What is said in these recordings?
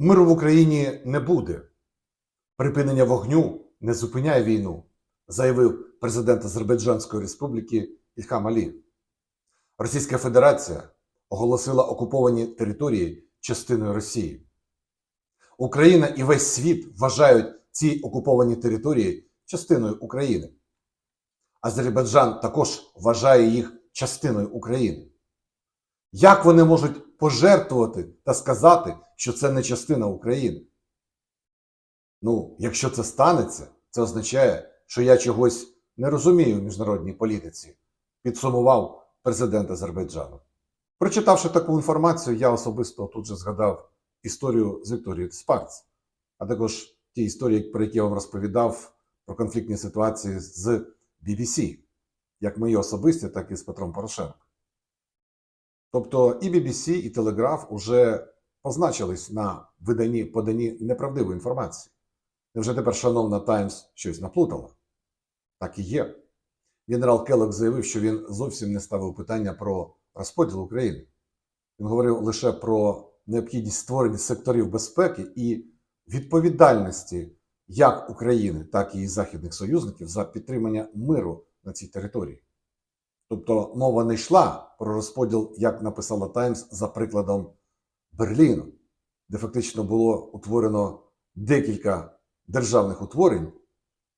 Миру в Україні не буде. Припинення вогню не зупиняє війну, заявив президент Азербайджанської республіки Ільхам Алієв. Російська Федерація оголосила окуповані території частиною Росії. Україна і весь світ вважають ці окуповані території частиною України. Азербайджан також вважає їх частиною України. Як вони можуть пожертвувати та сказати, що це не частина України? Ну, якщо це станеться, це означає, що я чогось не розумію в міжнародній політиці, підсумував президент Азербайджану. Прочитавши таку інформацію, я особисто тут же згадав історію з Вікторією Спарц, а також ті історії, про які я вам розповідав про конфліктні ситуації з BBC, як мої особисті, так і з Петром Порошенком. Тобто і BBC, і Телеграф уже позначились на виданні поданні неправдивої інформації. Невже тепер шановна Таймс щось наплутала? Так і є. Генерал Келлог заявив, що він зовсім не ставив питання про розподіл України. Він говорив лише про необхідність створення секторів безпеки і відповідальності як України, так і західних союзників за підтримання миру на цій території. Тобто мова не йшла про розподіл, як написала Таймс, за прикладом Берліну, де фактично було утворено декілька державних утворень,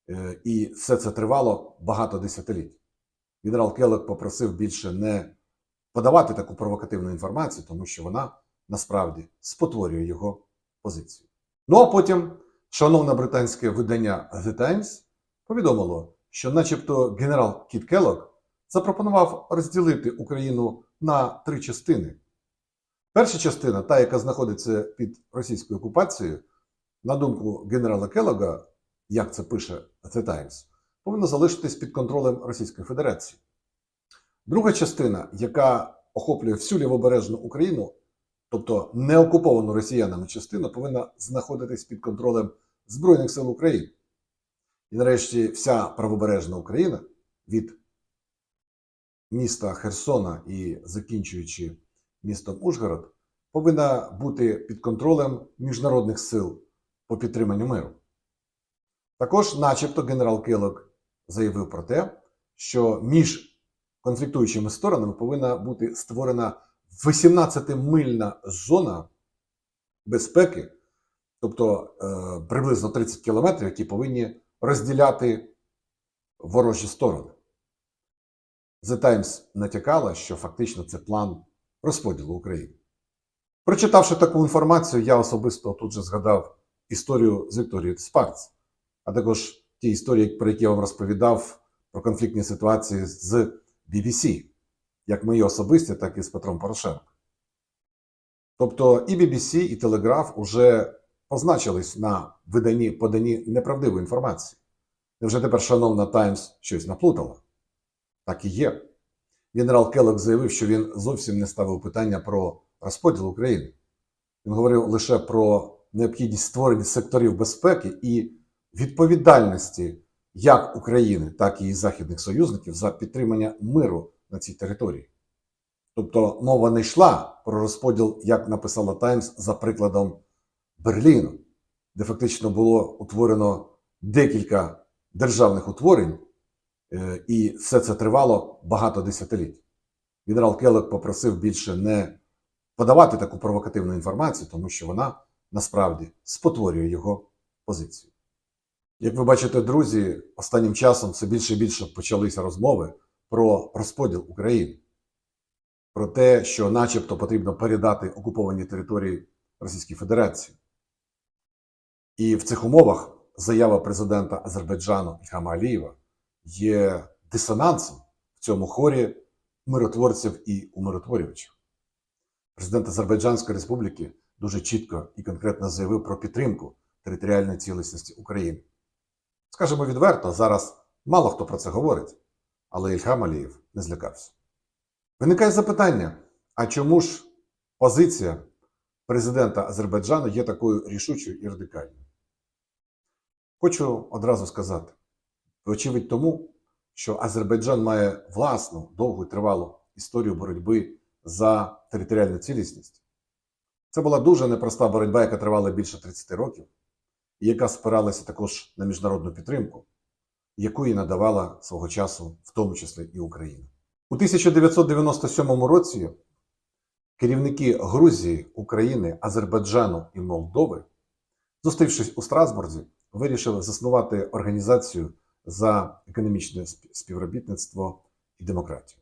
е, і все це тривало багато десятиліть. Генерал Келлог попросив більше не подавати таку провокативну інформацію, тому що вона насправді спотворює його позицію. Ну а потім шановне британське видання The Times повідомило, що, начебто, генерал Кіт Келлог запропонував розділити Україну на три частини. Перша частина, та, яка знаходиться під російською окупацією, на думку генерала Келлога, як це пише The Times, повинна залишитись під контролем Російської Федерації. Друга частина, яка охоплює всю лівобережну Україну, тобто не окуповану росіянами частину, повинна знаходитись під контролем Збройних сил України. І нарешті вся правобережна Україна від міста Херсона і закінчуючи містом Ужгород, повинна бути під контролем міжнародних сил по підтриманню миру. Також, начебто, генерал Келлог заявив про те, що між конфліктуючими сторонами повинна бути створена 18-мильна зона безпеки, тобто е, приблизно 30 кілометрів, які повинні розділяти ворожі сторони. The Times натякала, що фактично це план розподілу України. Прочитавши таку інформацію, я особисто тут же згадав історію з Вікторією Спарц, а також ті історії, про які я вам розповідав про конфліктні ситуації з BBC, як мої особисті, так і з Петром Порошенком. Тобто і BBC, і Телеграф уже позначились на виданні поданні неправдивої інформації. Невже тепер шановна Таймс щось наплутала? Так і є. Генерал Келлог заявив, що він зовсім не ставив питання про розподіл України. Він говорив лише про необхідність створення секторів безпеки і відповідальності як України, так і західних союзників за підтримання миру на цій території. Тобто мова не йшла про розподіл, як написала Таймс, за прикладом Берліну, де фактично було утворено декілька державних утворень, і все це тривало багато десятиліть. Генерал Келлог попросив більше не подавати таку провокативну інформацію, тому що вона насправді спотворює його позицію. Як ви бачите, друзі, останнім часом все більше і більше почалися розмови про розподіл України, про те, що, начебто, потрібно передати окуповані території Російській Федерації. І в цих умовах заява президента Азербайджану Ільхама Алієва є дисонансом в цьому хорі миротворців і умиротворювачів. Президент Азербайджанської республіки дуже чітко і конкретно заявив про підтримку територіальної цілісності України. Скажемо відверто, зараз мало хто про це говорить, але Ільхам Алієв не злякався. Виникає запитання: а чому ж позиція президента Азербайджану є такою рішучою і радикальною? Хочу одразу сказати: вочевидь тому, що Азербайджан має власну довгу і тривалу історію боротьби за територіальну цілісність. Це була дуже непроста боротьба, яка тривала більше 30 років, і яка спиралася також на міжнародну підтримку, яку і надавала свого часу, в тому числі і Україна. У 1997 році керівники Грузії, України, Азербайджану і Молдови, зустрівшись у Страсбурзі, вирішили заснувати організацію за економічне співробітництво і демократію.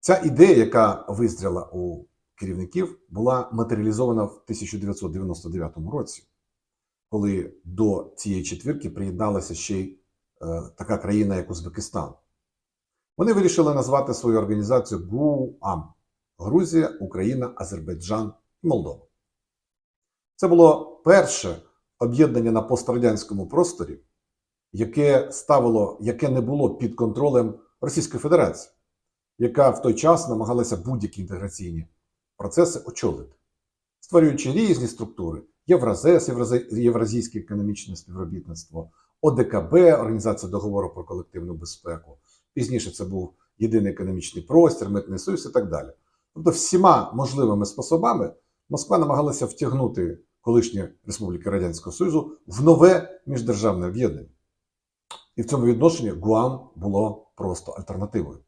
Ця ідея, яка визріла у керівників, була матеріалізована в 1999 році, коли до цієї четвірки приєдналася ще й е, така країна, як Узбекистан. Вони вирішили назвати свою організацію ГУАМ Грузія, Україна, Азербайджан і Молдова. Це було перше об'єднання на пострадянському просторі, яке ставило, яке не було під контролем Російської Федерації, яка в той час намагалася будь-які інтеграційні процеси очолити, створюючи різні структури: Євразес, Євразійське економічне співробітництво, ОДКБ, Організація договору про колективну безпеку. Пізніше це був єдиний економічний простір, митний союз і так далі. Тобто, всіма можливими способами Москва намагалася втягнути колишні республіки Радянського Союзу в нове міждержавне об'єднання. І в цьому відношенні Гуам було просто альтернативою.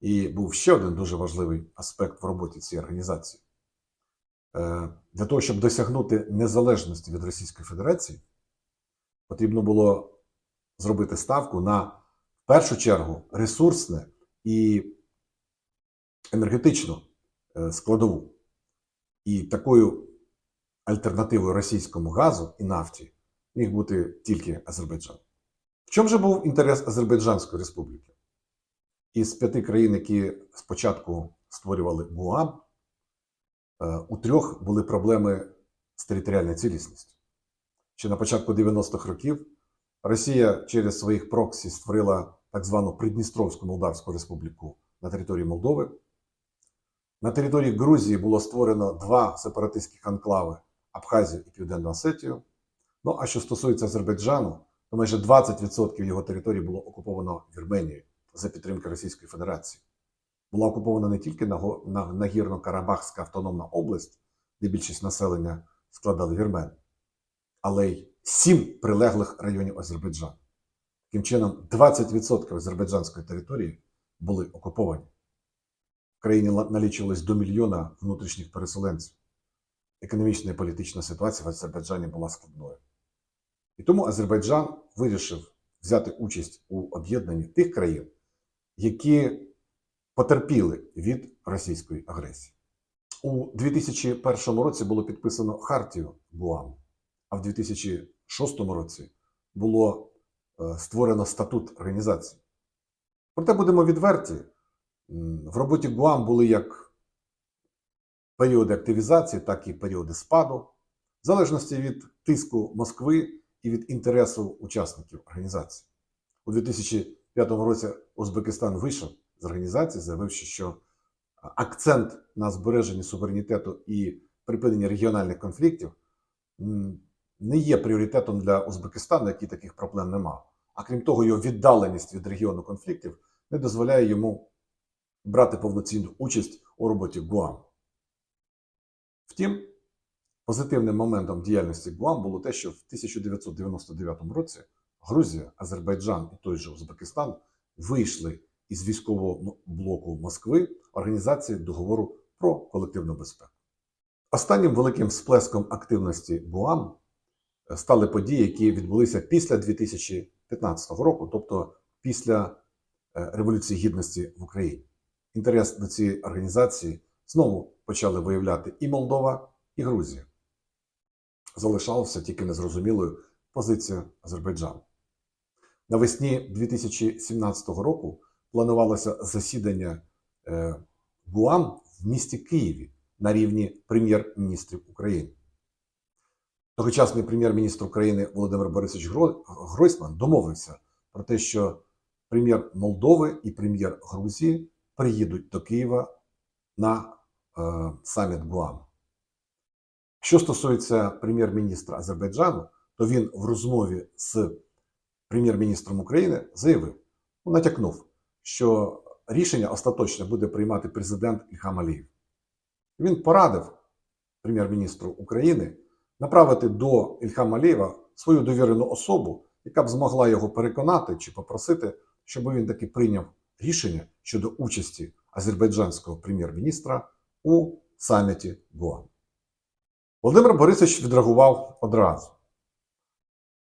І був ще один дуже важливий аспект в роботі цієї організації. Е, Для того, щоб досягнути незалежності від Російської Федерації, потрібно було зробити ставку на в першу чергу ресурсне і енергетичну е, складову. І такою альтернативою російському газу і нафті міг бути тільки Азербайджан. В чому же був інтерес Азербайджанської республіки? Із п'яти країн, які спочатку створювали ГУАМ, е, у трьох були проблеми з територіальною цілісністю. Ще на початку 90-х років Росія через своїх проксі створила так звану Придністровську Молдавську Республіку на території Молдови. На території Грузії було створено два сепаратистських анклави Абхазію і Південну Осетію. Ну а що стосується Азербайджану, то майже 20% його території було окуповано Вірменією за підтримки Російської Федерації. Була окупована не тільки Нагірно-Карабахська автономна область, де більшість населення складали вірмени, але й сім прилеглих районів Азербайджану. Таким чином, 20% азербайджанської території були окуповані. В країні налічувалось до мільйона внутрішніх переселенців. Економічна і політична ситуація в Азербайджані була складною. І тому Азербайджан вирішив взяти участь у об'єднанні тих країн, які потерпіли від російської агресії. У 2001 році було підписано Хартію Гуам, а в 2006 році було е, створено статут організації. Проте будемо відверті, в роботі Гуам були як періоди активізації, так і періоди спаду, в залежності від тиску Москви і від інтересу учасників організації. У 2005 році Узбекистан вийшов з організації, заявивши, що акцент на збереженні суверенітету і припиненні регіональних конфліктів не є пріоритетом для Узбекистану, який таких проблем не мав. А крім того, його віддаленість від регіону конфліктів не дозволяє йому брати повноцінну участь у роботі ГУАМ. Втім, позитивним моментом діяльності ГУАМ було те, що в 1999 році Грузія, Азербайджан і той же Узбекистан вийшли із військового м- блоку Москви організації договору про колективну безпеку. Останнім великим сплеском активності ГУАМ е, стали події, які відбулися після 2015 року, тобто після е, Революції Гідності в Україні. Інтерес до цієї організації знову почали виявляти і Молдова, і Грузія. Залишалася тільки незрозумілою позиція Азербайджану. Навесні 2017 року планувалося засідання е, ГУАМ в місті Києві на рівні прем'єр-міністрів України. Тогочасний прем'єр-міністр України Володимир Борисович Гройсман домовився про те, що прем'єр Молдови і прем'єр Грузії приїдуть до Києва на е, саміт ГУАМ. Що стосується прем'єр-міністра Азербайджану, то він в розмові з прем'єр-міністром України заявив, ну, натякнув, що рішення остаточне буде приймати президент Ільхам Алієв. Він порадив прем'єр-міністру України, направити до Ільхама Алієва свою довірену особу, яка б змогла його переконати чи попросити, щоб він таки прийняв рішення щодо участі азербайджанського прем'єр-міністра у саміті ГОА. Володимир Борисович відреагував одразу.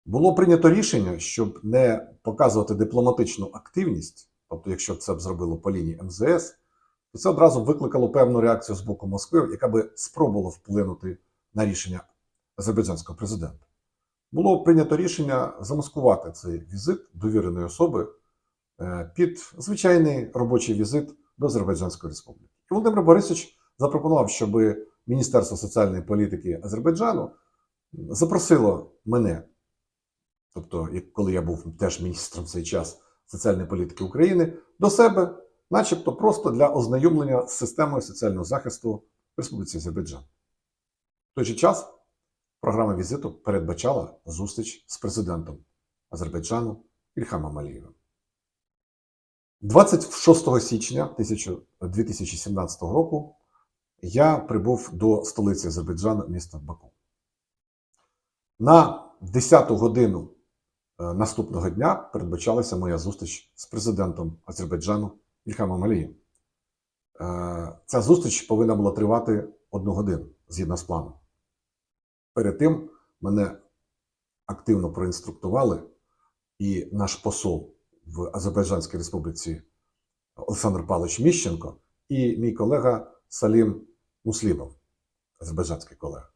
Було прийнято рішення, щоб не показувати дипломатичну активність, тобто, якщо це б зробило по лінії МЗС, то це одразу викликало певну реакцію з боку Москви, яка би спробувала вплинути на рішення азербайджанського президента. Було прийнято рішення замаскувати цей візит довіреної особи е, під звичайний робочий візит до Азербайджанської республіки. І Володимир Борисович запропонував, щоб Міністерство соціальної політики Азербайджану запросило мене, тобто, коли я був теж міністром в цей час соціальної політики України, до себе, начебто просто для ознайомлення з системою соціального захисту в Республіці Азербайджан. В той же час програма візиту передбачала зустріч з президентом Азербайджану Ільхамом Алієвим. 26 січня 2017 року я прибув до столиці Азербайджану, міста Баку. На 10 годину е, наступного дня передбачалася моя зустріч з президентом Азербайджану Ільхамом Алієм. Е, Ця зустріч повинна була тривати одну годину згідно з планом. Перед тим мене активно проінструктували, і наш посол в Азербайджанській Республіці Олександр Павлович Міщенко і мій колега Салім Муслімов, азербайджанський колега.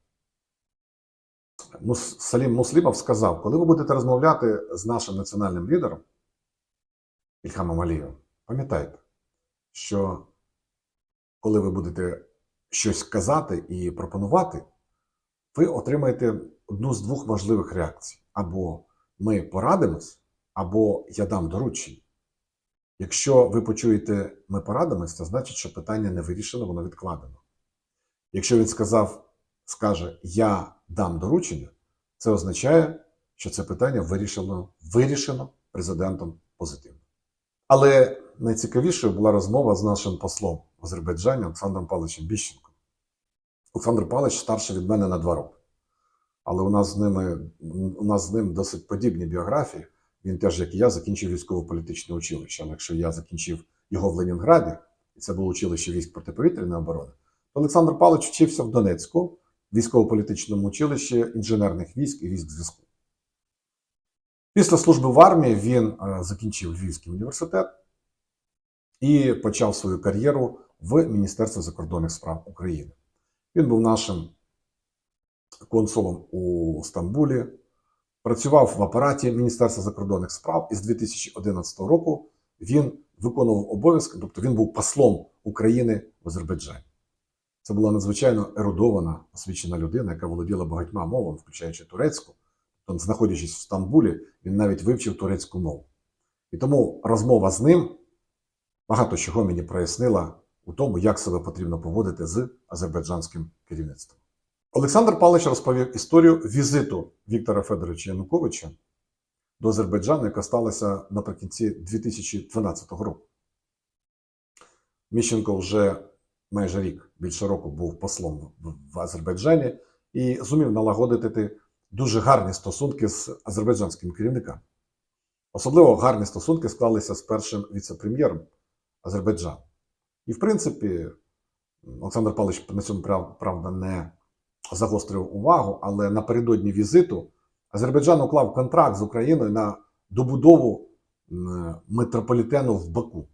Салім Муслімов сказав, коли ви будете розмовляти з нашим національним лідером Ільхамом Алієвим, пам'ятайте, що коли ви будете щось казати і пропонувати, ви отримаєте одну з двох можливих реакцій: або ми порадимось, або я дам доручення. Якщо ви почуєте ми порадимось, це значить, що питання не вирішено, воно відкладено. Якщо він сказав, скаже Я дам доручення, це означає, що це питання вирішено, вирішено президентом позитивно. Але найцікавішою була розмова з нашим послом в Азербайджані Олександром Павловичем Біщенком. Олександр Павлович старший від мене на два роки. Але у нас з ними у нас з ним досить подібні біографії. Він теж, як і я, закінчив військово-політичне училище. Але якщо я закінчив його в Ленінграді, і це було училище військ протиповітряної оборони, Олександр Павлович вчився в Донецьку, військово-політичному училищі інженерних військ і військ зв'язку. Після служби в армії він е, закінчив Львівський університет і почав свою кар'єру в Міністерстві закордонних справ України. Він був нашим консулом у Стамбулі, працював в апараті Міністерства закордонних справ і з 2011 року він виконував обов'язки, тобто він був послом України в Азербайджані. Це була надзвичайно ерудована, освічена людина, яка володіла багатьма мовами, включаючи турецьку. Тобто, знаходячись в Стамбулі, він навіть вивчив турецьку мову. І тому розмова з ним багато чого мені прояснила у тому, як себе потрібно поводити з азербайджанським керівництвом. Олександр Павлович розповів історію візиту Віктора Федоровича Януковича до Азербайджану, яка сталася наприкінці 2012 року. Міщенко вже майже рік, більше року, був послом в- Азербайджані і зумів налагодити дуже гарні стосунки з азербайджанськими керівниками. Особливо гарні стосунки склалися з першим віце-прем'єром Азербайджану. І, в принципі, Олександр Павлович на цьому правда не загострив увагу, але напередодні візиту Азербайджан уклав контракт з Україною на добудову метрополітену в Баку.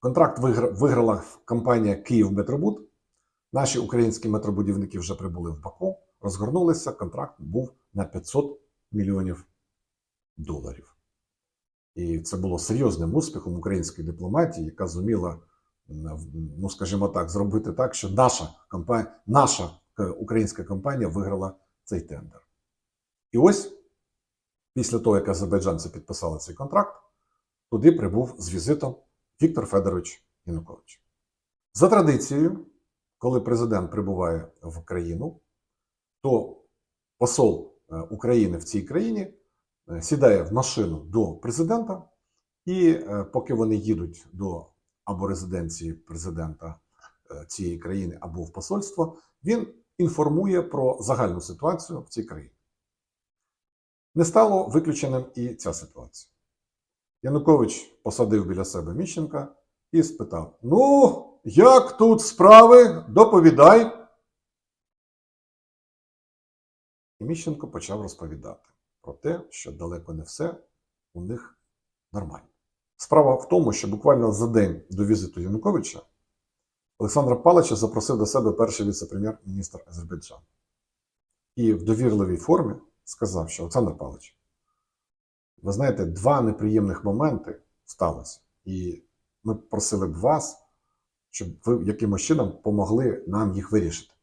Контракт виграла компанія Київ Метробуд. Наші українські метробудівники вже прибули в Баку, розгорнулися. Контракт був на 500 мільйонів доларів. І це було серйозним успіхом української дипломатії, яка зуміла, ну скажімо так, зробити так, що наша компанія, наша українська компанія виграла цей тендер. І ось після того, як азербайджанці підписали цей контракт, туди прибув з візитом Віктор Федорович Янукович. За традицією, коли президент прибуває в країну, то посол е, України в цій країні е, сідає в машину до президента, і е, поки вони їдуть до або резиденції президента цієї країни, або в посольство, він інформує про загальну ситуацію в цій країні. Не стало виключеним і ця ситуація. Янукович посадив біля себе Міщенка і спитав: Ну, як тут справи? Доповідай. І Міщенко почав розповідати про те, що далеко не все у них нормально. Справа в тому, що буквально за день до візиту Януковича Олександра Палича запросив до себе перший віце-прем'єр-міністр Азербайджану. І в довірливій формі сказав, що Олександр Павлович, ви знаєте, два неприємних моменти сталося. І ми просили б вас, щоб ви якимось чином помогли нам їх вирішити.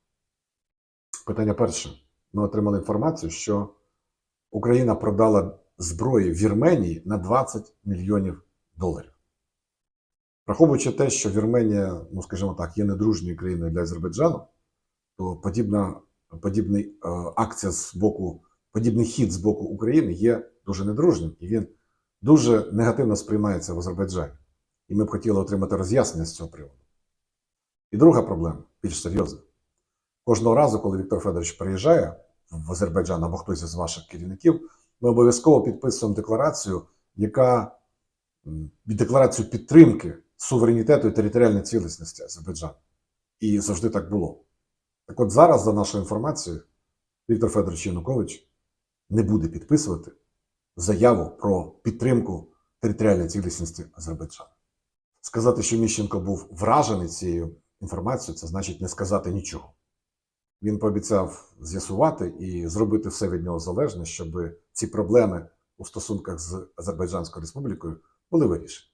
Питання перше. Ми отримали інформацію, що Україна продала зброї Вірменії на 20 мільйонів доларів. Враховуючи те, що Вірменія, ну скажімо так, є недружньою країною для Азербайджану, то подібна, подібний е, акція з боку, подібний хід з боку України є дуже недружнім, і він дуже негативно сприймається в Азербайджані. І ми б хотіли отримати роз'яснення з цього приводу. І друга проблема, більш серйозна. Кожного разу, коли Віктор Федорович приїжджає в Азербайджан або хтось із ваших керівників, ми обов'язково підписуємо декларацію, яка декларацію підтримки суверенітету і територіальної цілісності Азербайджану. І завжди так було. Так от зараз, за нашою інформацією, Віктор Федорович Янукович не буде підписувати заяву про підтримку територіальної цілісності Азербайджану. Сказати, що Міщенко був вражений цією інформацією, це значить не сказати нічого. Він пообіцяв з'ясувати і зробити все від нього залежне, щоб ці проблеми у стосунках з Азербайджанською Республікою були вирішені.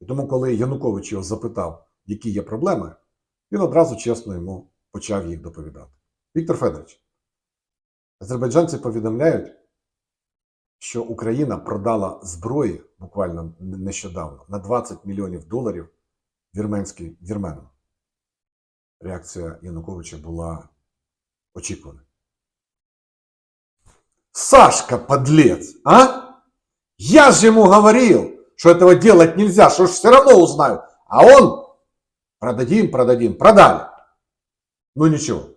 І тому, коли Янукович його запитав, які є проблеми, він одразу чесно йому почав їх доповідати. Віктор Федорович, азербайджанці повідомляють, що Україна продала зброї буквально нещодавно на 20 мільйонів доларів вірменським вірменам. Реакція Януковича була очікувана. Сашка, подлец, а? Я же ему говорил, что этого делать нельзя, что ж все равно узнаю. А он, продадим, продадим, продали. Ну ничего,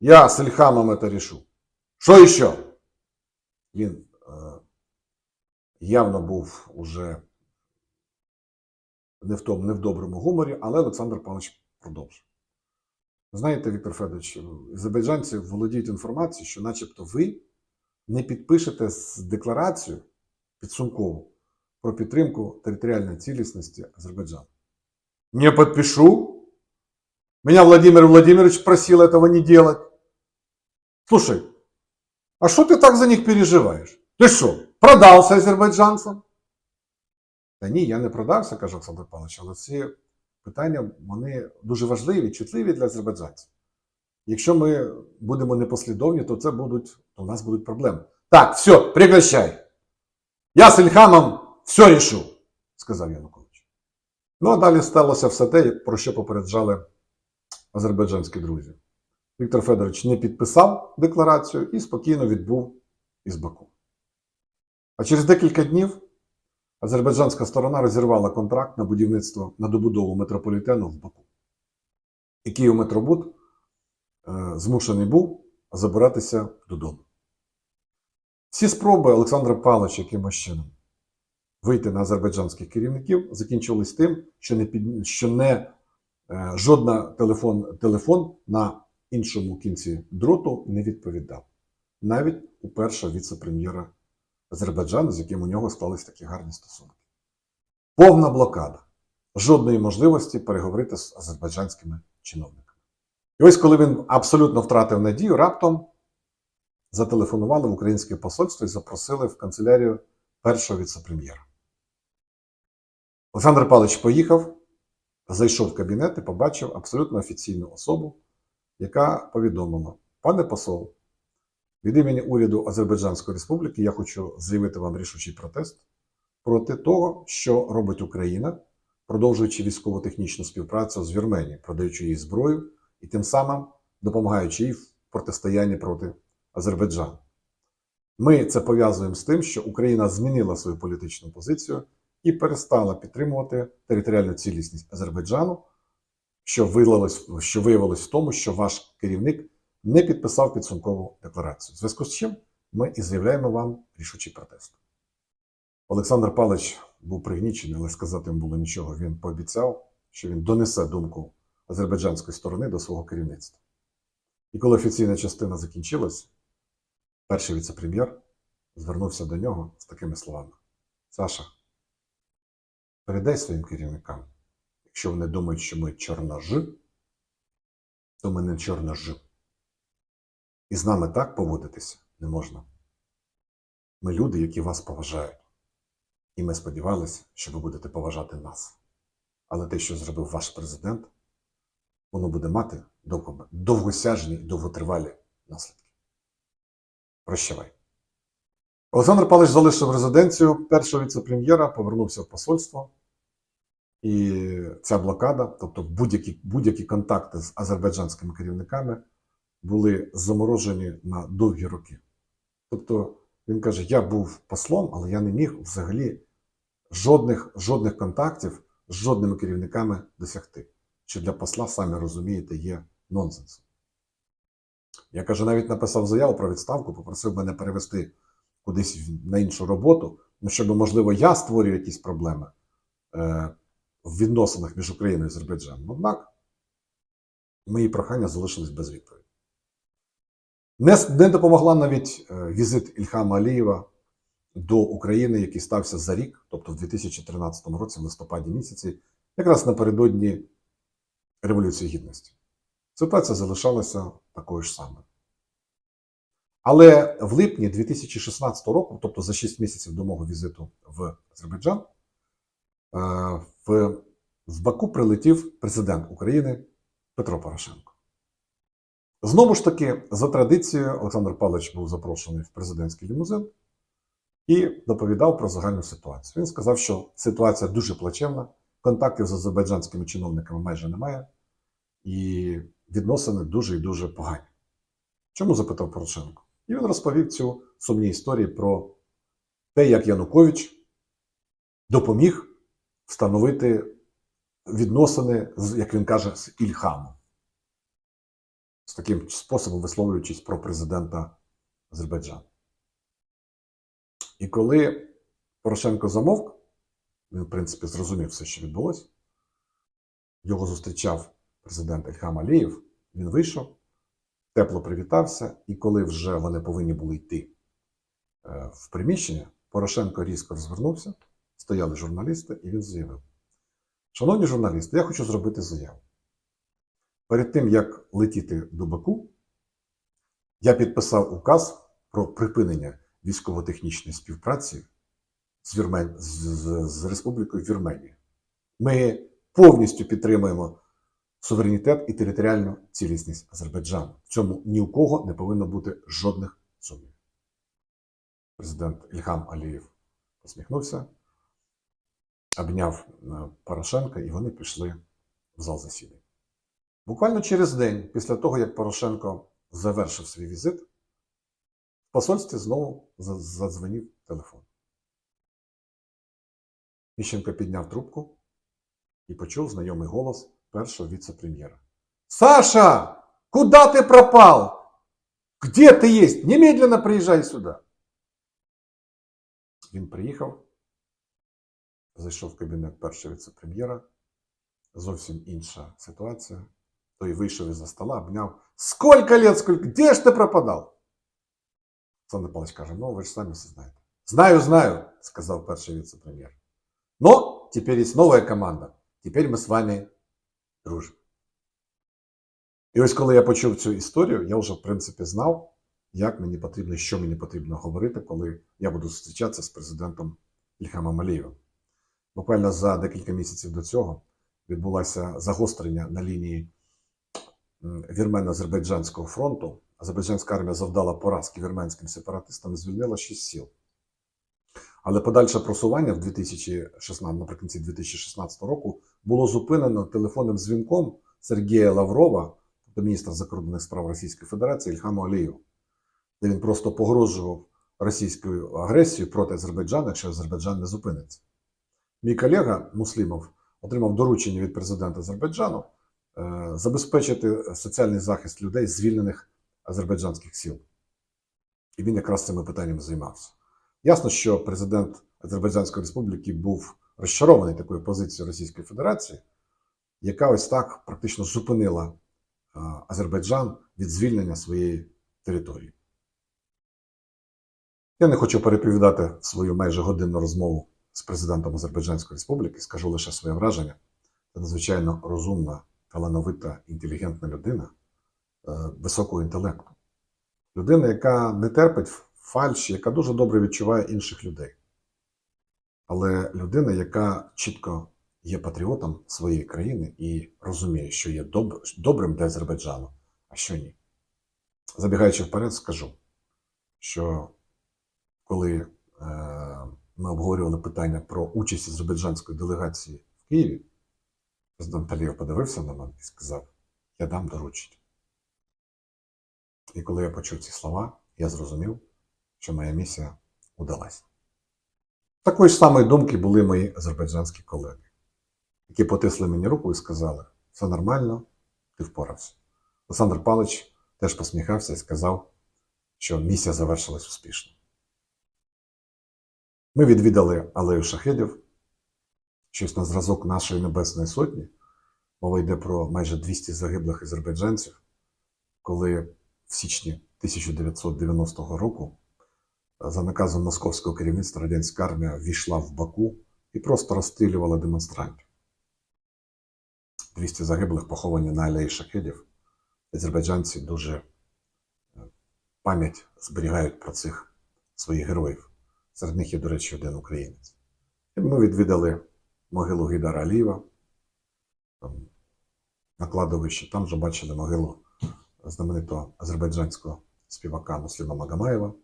я с Ильхамом это решу. Что еще? Він е, явно був уже не в, тому, не в доброму гуморі, але Олександр Павлович продовжив. Знаєте, Віктор Федорович, азербайджанці володіють інформацією, що начебто ви не підпишете з декларацію підсумкову про підтримку територіальної цілісності Азербайджану. Не подпишу. Меня Владимир Владимирович просил этого не делать. Слушай, а что ты так за них переживаешь? Ты что, продался азербайджанцам? Та ні, я не продався, каже Олександр Павлович, але ці питання вони дуже важливі, чутливі для азербайджанців. Якщо ми будемо непослідовні, то це будуть, то у нас будуть проблеми. Так, все, прекращай. Я з Ільхамом все рішу, сказав Янукович. Ну а далі сталося все те, про що попереджали азербайджанські друзі. Віктор Федорович не підписав декларацію і спокійно відбув із Баку. А через декілька днів азербайджанська сторона розірвала контракт на будівництво на добудову метрополітену в Баку. І Київметробуд е, змушений був забиратися додому. Всі спроби Олександра Павловича якимось чином вийти на азербайджанських керівників закінчились тим, що не, під, що не е, жодна телефон, телефон на іншому кінці дроту не відповідав. Навіть у першого віце-прем'єра Азербайджану, з яким у нього склались такі гарні стосунки. Повна блокада. Жодної можливості переговорити з азербайджанськими чиновниками. І ось коли він абсолютно втратив надію, раптом зателефонували в українське посольство і запросили в канцелярію першого віце-прем'єра. Олександр Павлович поїхав, зайшов в кабінет і побачив абсолютно офіційну особу, яка повідомила: пане посол, від імені уряду Азербайджанської Республіки я хочу заявити вам рішучий протест проти того, що робить Україна, продовжуючи військово-технічну співпрацю з Вірменією, продаючи їй зброю і тим самим допомагаючи їй в протистоянні проти Азербайджану. Ми це пов'язуємо з тим, що Україна змінила свою політичну позицію і перестала підтримувати територіальну цілісність Азербайджану, що виявилось, що виявилось в тому, що ваш керівник не підписав підсумкову декларацію. В зв'язку з чим ми і заявляємо вам рішучий протест. Олександр Палич був пригнічений, але сказати йому було нічого. Він пообіцяв, що він донесе думку азербайджанської сторони до свого керівництва. І коли офіційна частина закінчилась, перший віце-прем'єр звернувся до нього з такими словами: Саша, передай своїм керівникам, якщо вони думають, що ми чорножи, то ми не чорножи. І з нами так поводитися не можна. Ми люди, які вас поважають. І ми сподівалися, що ви будете поважати нас. Але те, що зробив ваш президент, воно буде мати довго- довгосяжні і довготривалі наслідки. Прощавай. Олександр Павлович залишив резиденцію першого віце-прем'єра, повернувся в посольство. І ця блокада, тобто будь-які, будь-які контакти з азербайджанськими керівниками, були заморожені на довгі роки. Тобто він каже: я був послом, але я не міг взагалі жодних, жодних контактів з жодними керівниками досягти. Що для посла, самі розумієте, є нонсенсом. Я каже, навіть написав заяву про відставку, попросив мене перевести кудись на іншу роботу, ну, щоб, можливо, я створюю якісь проблеми е, в відносинах між Україною і Азербайджаном. Однак мої прохання залишились без відповіді. Не, не допомогла навіть е, візит Ільхама Алієва до України, який стався за рік, тобто в 2013 році, в листопаді місяці, якраз напередодні Революції Гідності. Ситуація залишалася такою ж самою. Але в липні 2016 року, тобто за 6 місяців до мого візиту в Азербайджан, е, в, в Баку прилетів президент України Петро Порошенко. Знову ж таки, за традицією, Олександр Павлович був запрошений в президентський лімузин і доповідав про загальну ситуацію. Він сказав, що ситуація дуже плачевна, контактів з азербайджанськими чиновниками майже немає, і відносини дуже і дуже погані. Чому запитав Порошенко? І він розповів цю сумні історії про те, як Янукович допоміг встановити відносини, як він каже, з Ільхамом. З таким способом висловлюючись про президента Азербайджану. І коли Порошенко замовк, він, в принципі, зрозумів все, що відбулося. Його зустрічав президент Ільхам Алієв, він вийшов, тепло привітався, і коли вже вони повинні були йти е, в приміщення, Порошенко різко розвернувся, стояли журналісти, і він заявив: Шановні журналісти, я хочу зробити заяву. Перед тим, як летіти до Баку, я підписав указ про припинення військово-технічної співпраці з, Вірмен... з, з, з Республікою Вірменія. Ми повністю підтримуємо суверенітет і територіальну цілісність Азербайджану. В цьому ні у кого не повинно бути жодних сумнівів. Президент Ільхам Алієв посміхнувся, обняв е, Порошенка, і вони пішли в зал засідань. Буквально через день після того, як Порошенко завершив свій візит, в посольстві знову за- задзвонив телефон. Міщенко підняв трубку і почув знайомий голос першого віце-прем'єра. Саша, куда ты пропал? Где ты есть? Немедленно приїжджай сюди. Він приїхав, зайшов в кабінет першого віце-прем'єра. Зовсім інша ситуація. Той вийшов із-за стола, обняв. Сколько лет, сколько? Де ж ти пропадав? Олександр Павлович каже: ну, ви ж самі все знаєте. Знаю, знаю, сказав перший віце-прем'єр. Но теперь есть новая команда. Теперь мы с вами дружимо. І ось коли я почув цю історію, я вже, в принципі, знав, як мені потрібно, що мені потрібно говорити, коли я буду зустрічатися з президентом Ільхамом Алієвим. Буквально за декілька місяців до цього відбулося загострення на лінії вірмено-азербайджанського фронту. Азербайджанська армія завдала поразки вірменським сепаратистам і звільнила шість сіл. Але подальше просування в 2016, наприкінці 2016 року було зупинено телефонним дзвінком Сергія Лаврова, тобто міністра закордонних справ Російської Федерації Ільхаму Алієву, де він просто погрожував російською агресією проти Азербайджану, якщо Азербайджан не зупиниться. Мій колега Муслімов отримав доручення від президента Азербайджану забезпечити соціальний захист людей, звільнених азербайджанських сіл. І він якраз цими питаннями займався. Ясно, що президент Азербайджанської Республіки був розчарований такою позицією Російської Федерації, яка ось так практично зупинила Азербайджан від звільнення своєї території. Я не хочу переповідати свою майже годинну розмову з президентом Азербайджанської Республіки, скажу лише своє враження. Це надзвичайно розумна, талановита, інтелігентна людина е, високого інтелекту. Людина, яка не терпить фальші, яка дуже добре відчуває інших людей. Але людина, яка чітко є патріотом своєї країни і розуміє, що є доб- добрим для Азербайджану, а що ні. Забігаючи вперед, скажу, що коли е, ми обговорювали питання про участь азербайджанської делегації в Києві, президент подивився на мене і сказав: Я дам доручення. І коли я почув ці слова, я зрозумів, що моя місія удалась. Такої ж самої думки були мої азербайджанські колеги, які потисли мені руку і сказали: все нормально, ти впорався. Олександр Палич теж посміхався і сказав, що місія завершилась успішно. Ми відвідали алею шахедів, щось на зразок нашої Небесної Сотні. Мова йде про майже 200 загиблих азербайджанців, коли в січні 1990 року за наказом московського керівництва радянська армія ввійшла в Баку і просто розстрілювала демонстрантів. 200 загиблих поховані на алеї шахедів. Азербайджанці дуже е, пам'ять зберігають про цих своїх героїв. Серед них є, до речі, один українець. І ми відвідали могилу Гідара Алієва там, на кладовищі. Там вже бачили могилу знаменитого азербайджанського співака Мусліма Магомаєва.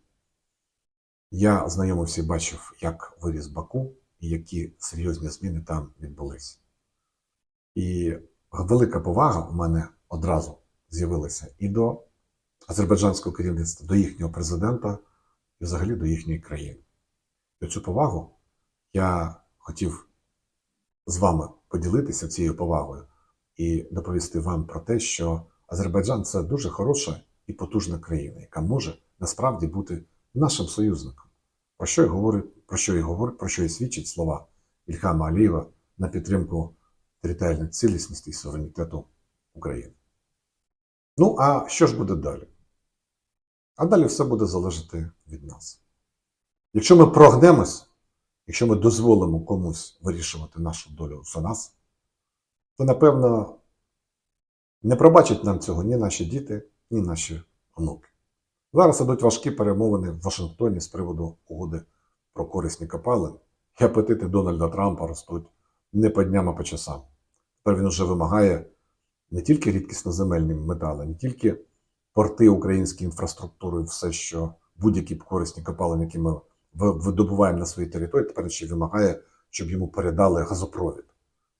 Я знайомився і бачив, як виріс Баку і які серйозні зміни там відбулись. І велика повага у мене одразу з'явилася і до азербайджанського керівництва, до їхнього президента і взагалі до їхньої країни. І цю повагу я хотів з вами поділитися цією повагою і доповісти вам про те, що Азербайджан це дуже хороша і потужна країна, яка може насправді бути нашим союзником. Про що і говорить, про що і говорить, про що і свідчить слова Ільхама Алієва на підтримку територіальної цілісності і суверенітету України. Ну, а що ж буде далі? А далі все буде залежати від нас. Якщо ми прогнемось, якщо ми дозволимо комусь вирішувати нашу долю за нас, то напевно не пробачать нам цього ні наші діти, ні наші онуки. Зараз ідуть важкі перемовини в Вашингтоні з приводу угоди про корисні копалин, і апетити Дональда Трампа ростуть не по дням, а по часам. Тепер він вже вимагає не тільки рідкісноземельні метали, не тільки порти української інфраструктури, все, що будь-які корисні копалини, які ми ви- видобуваємо на своїй території, тепер ще вимагає, щоб йому передали газопровід,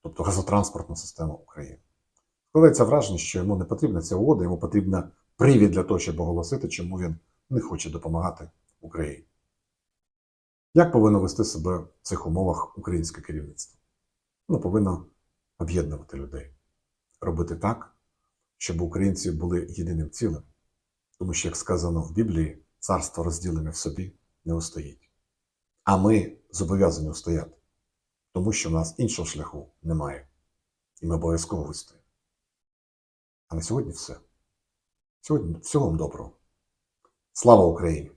тобто газотранспортну систему України. Складається враження, що йому не потрібна ця угода, йому потрібна привід для того, щоб оголосити, чому він не хоче допомагати Україні. Як повинно вести себе в цих умовах українське керівництво? Ну, повинно об'єднувати людей, робити так, щоб українці були єдиним цілим. Тому що, як сказано в Біблії, царство розділене в собі не устоїть. А ми зобов'язані устояти, тому що в нас іншого шляху немає. І ми обов'язково вистоїмо. А на сьогодні все. Сьогодні всього вам доброго. Слава Україні!